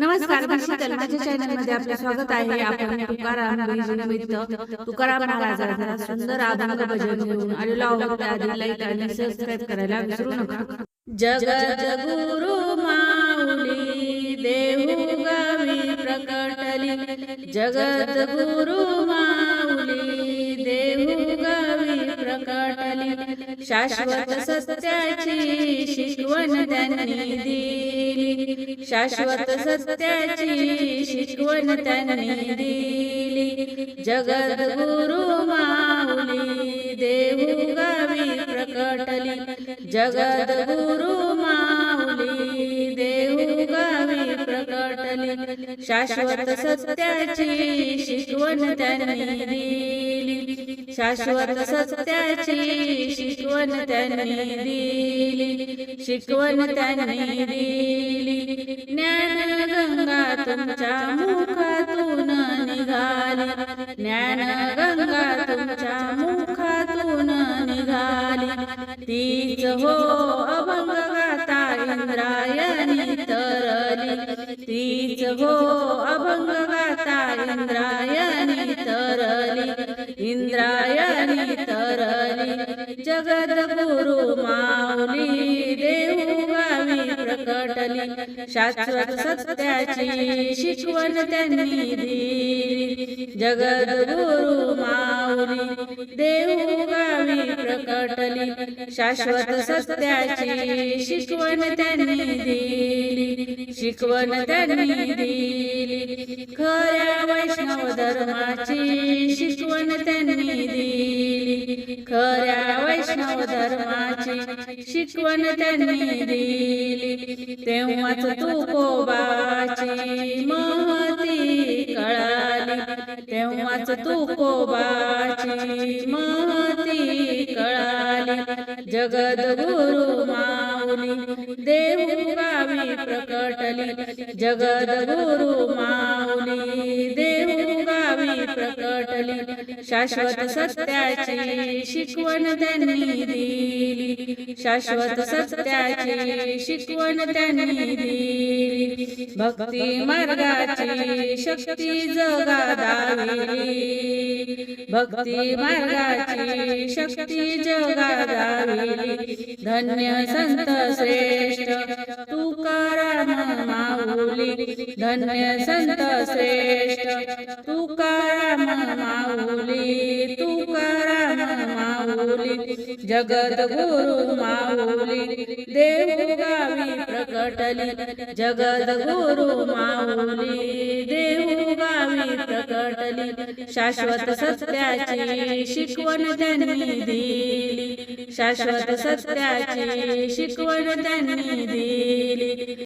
नमस्कार मी शीतल माझ्या चॅनलमध्ये आपले स्वागत आहे. आपण तुकाराम निमित्त तुकाराम महाराजांचा सुंदर अभंग भजन घेऊन आलेलो आहोत. त्याआधी लाईक आणि सबस्क्राईब करायला विसरू नका. जगत गुरु माऊली देहू गावी प्रकटली. जगत गुरु गावी प्रकटली शाश्वत सत्याची शिकवण त्यांनी दिली. शाश्वत सत्याची शिकवण त्यांनी दिली. जगद गुरु माऊली देऊ गावी प्रकटली. जगद गुरु माऊली देहू गावी प्रकटली. शाश्वत सत्याची शिकवण त्यांनी दिली. शाश्वत सत्याची शिकवण त्यांनी दिली. शिकवण त्यांनी दिली. ज्ञान गंगा तुमच्या मुखातून निघाली. ज्ञान गंगा तुमच्या मुखातून निघाली. तीच हो अभंग गाता इंद्रायणी तरली. तीच हो अभंग इंद्रायणी तरली जगदगुरु माऊली देऊ प्रकटली. शाश्वत सत्याची शिकवण त्यांनी दिली. जगदगुरु माऊली देऊ गावी प्रकटली. शाश्वत सत्याची शिकवण त्यांनी दिली. शिकवण त्यांनी दिली. खऱ्या वैष्णव धर्माची शिकवण त्यांनी दिली. खऱ्या वैष्णव धर्माची शिकवण त्यांनी दिली. तेव्हाच तुकोबाची महती कळाली. तेव्हाच तुकोबाची महती कळाली. जगद गुरु माऊली देऊ प्रकटली जगद गुरु माऊली देव गावी प्रकटली. शाश्वत सत्याची शिकवण त्यांनी दिली. शाश्वत सत्याची शिकवण त्यांनी दिली. भक्ती मार्गाची शक्ती जगा दाविली भक्ती मार्गाची शक्ती जगा दाविली धन्य संत श्रेष्ठ तुकारा माऊली धन्य संत श्रेष्ठ तुकाराम माऊली तुकाराम माऊली जगत गुरु माऊली देव गावी प्रकटली जगत गुरु माऊली देव गावी प्रकटली शाश्वत सत्याची शिकवण त्यांनी दिली शाश्वत सत्याची शिकवण त्यांनी दिली.